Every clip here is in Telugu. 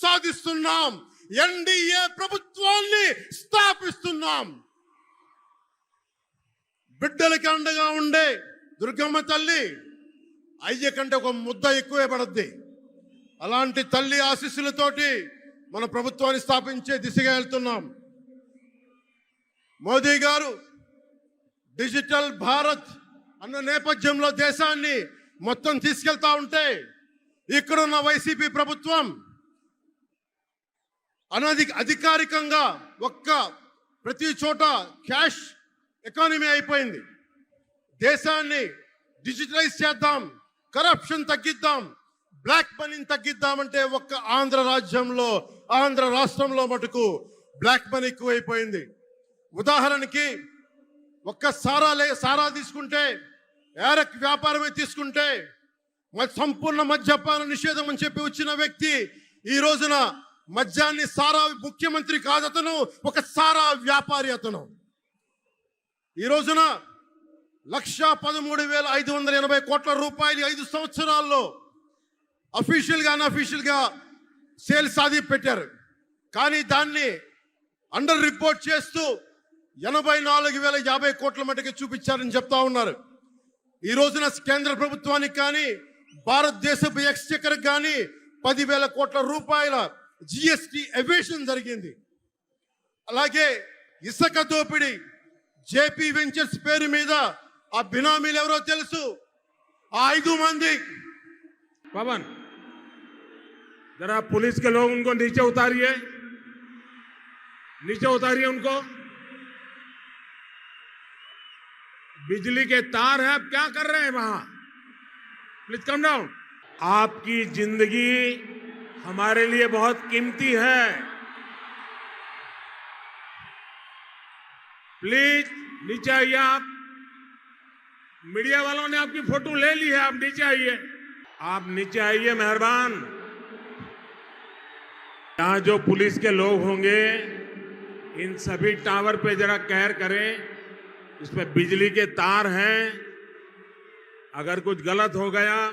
సాధిస్తున్నాం. ఎన్డీఏ ప్రభుత్వాన్ని స్థాపిస్తున్నాం. బిడ్డలకి అండగా ఉండే దుర్గమ్మ తల్లి అయ్య కంటే ఒక ముద్ద ఎక్కువే పడద్ది. అలాంటి తల్లి ఆశీస్సులతోటి మన ప్రభుత్వాన్ని స్థాపించే దిశగా వెళ్తున్నాం. మోదీ గారు డిజిటల్ భారత్ అన్న నేపథ్యంలో దేశాన్ని మొత్తం తీసుకెళ్తా ఉంటే ఇక్కడున్న వైసీపీ ప్రభుత్వం అనధిక అధికారికంగా ఒక్క ప్రతి చోట క్యాష్ ఎకానమీ అయిపోయింది. దేశాన్ని డిజిటలైజ్ చేద్దాం కరప్షన్ తగ్గిద్దాం బ్లాక్ మనీని తగ్గిద్దామంటే ఒక్క ఆంధ్ర రాజ్యంలో ఆంధ్ర రాష్ట్రంలో మటుకు బ్లాక్ మనీ ఎక్కువైపోయింది. ఉదాహరణకి ఒక్క సారా లే సారా తీసుకుంటే ఏరక్ వ్యాపారమే తీసుకుంటే సంపూర్ణ మద్యపాన నిషేధం అని చెప్పి వచ్చిన వ్యక్తి ఈ రోజున మద్యాన్ని సారా ముఖ్యమంత్రి కాదు అతను ఒక సారా వ్యాపారి అతను. ఈ రోజున లక్ష పదమూడు వేల ఐదు వందల ఎనభై కోట్ల రూపాయలు ఐదు సంవత్సరాల్లో అఫీషియల్గా అన్అఫీషియల్గా సేల్స్ సాధి పెట్టారు. కానీ దాన్ని అండర్ రిపోర్ట్ చేస్తూ ఎనభై నాలుగు వేల యాభై కోట్ల మటుకు చూపించారని చెప్తా ఉన్నారు. ఈ రోజున కేంద్ర ప్రభుత్వానికి కానీ భారతదేశపు ఎక్స్చెక్కర్ కానీ పదివేల కోట్ల రూపాయల జిఎస్టి ఎవేషన్ జరిగింది అలాగే ఇసుక దోపిడీ జేపీ వెంచర్స్ పేరు మీద ఆ బినామీలు ఎవరో తెలుసు ఆ ఐదు మంది पवन जरा पुलिस के लोग उनको नीचे उतारिए नीचे उतारिए उनको बिजली के तार हैं आप क्या कर रहे हैं वहां प्लीज कम डाउन आपकी जिंदगी हमारे लिए बहुत कीमती है। प्लीज़, नीचे आइए आप। मीडिया वालों ने आपकी फ़ोटो ले ली है, आप नीचे आइए। आप नीचे आइए, मेहरबान। यहाँ जो पुलिस के लोग होंगे, इन सभी टावर पे जरा कहर करें, इस पे बिजली के तार हैं। अगर कुछ गलत हो गया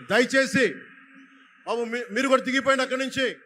దయచేసి బాబు మీరు కూడా దిగిపోయింది అక్కడి నుంచి